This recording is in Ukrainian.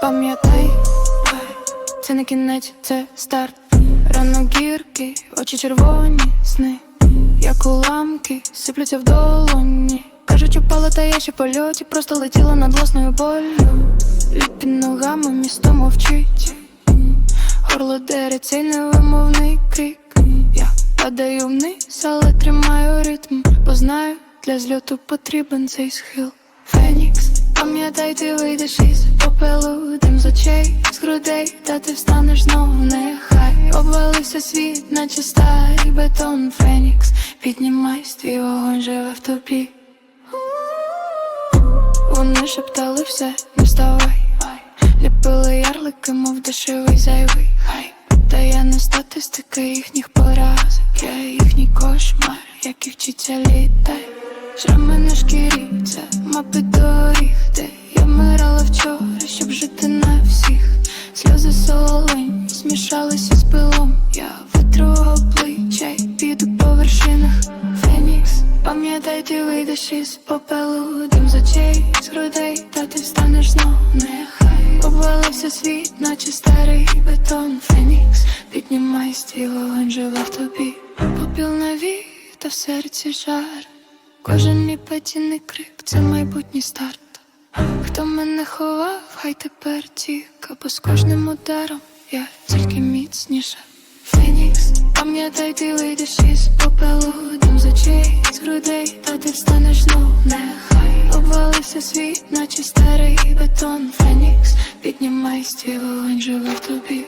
Пам'ятай, це не кінець, це старт. Рано гірки, очі червоні, сни, як уламки, сиплються в долоні. Кажуть, упала, та я ще польоті, просто летіла над власною болью. Лід під ногами місто мовчить. Горло дере цей невимовний крик. Я падаю вниз, але тримаю ритм, бо знаю, для зльоту потрібен цей схил. Фенікс, пам'ятай, ти вийдеш із попелу, дим з очей, з грудей, та ти встанеш знову, нехай обвалився світ, наче старий бетон. Фенікс, піднімайся, твій вогонь живе в тобі. Вони шептали все, не вставай, ліпили ярлики, мов дешевий зайвий статистика їхніх поразок, я їхній кошмар, який вчиться літай. Шрами на шкірі, це мапи доріг, де я вмирала вчора, щоб жити на всіх. Сльози солонь змішалися з пилом. Я витру обличчя й піду по вершинах. Фенікс, пам'ятай, ти вийдеш із попелу, дим з очей, з грудей, та ти встанеш знов, нехай обвалився світ, наче старий бетон. Фенікс, піднімайся, твій вогонь живе в тобі. Попіл на та в серці жар. Кожен мій петінний крик, це майбутній старт. Хто мене ховав, хай тепер тіка, бо з кожним ударом я тільки міцніша. Фенікс, пам'ятай, ти вийдеш із попелу, дим з очей, з грудей, та ти встанеш знов, нехай обвалився світ, наче старий бетон. Фенікс, піднімайся, твій вогонь живе в тобі.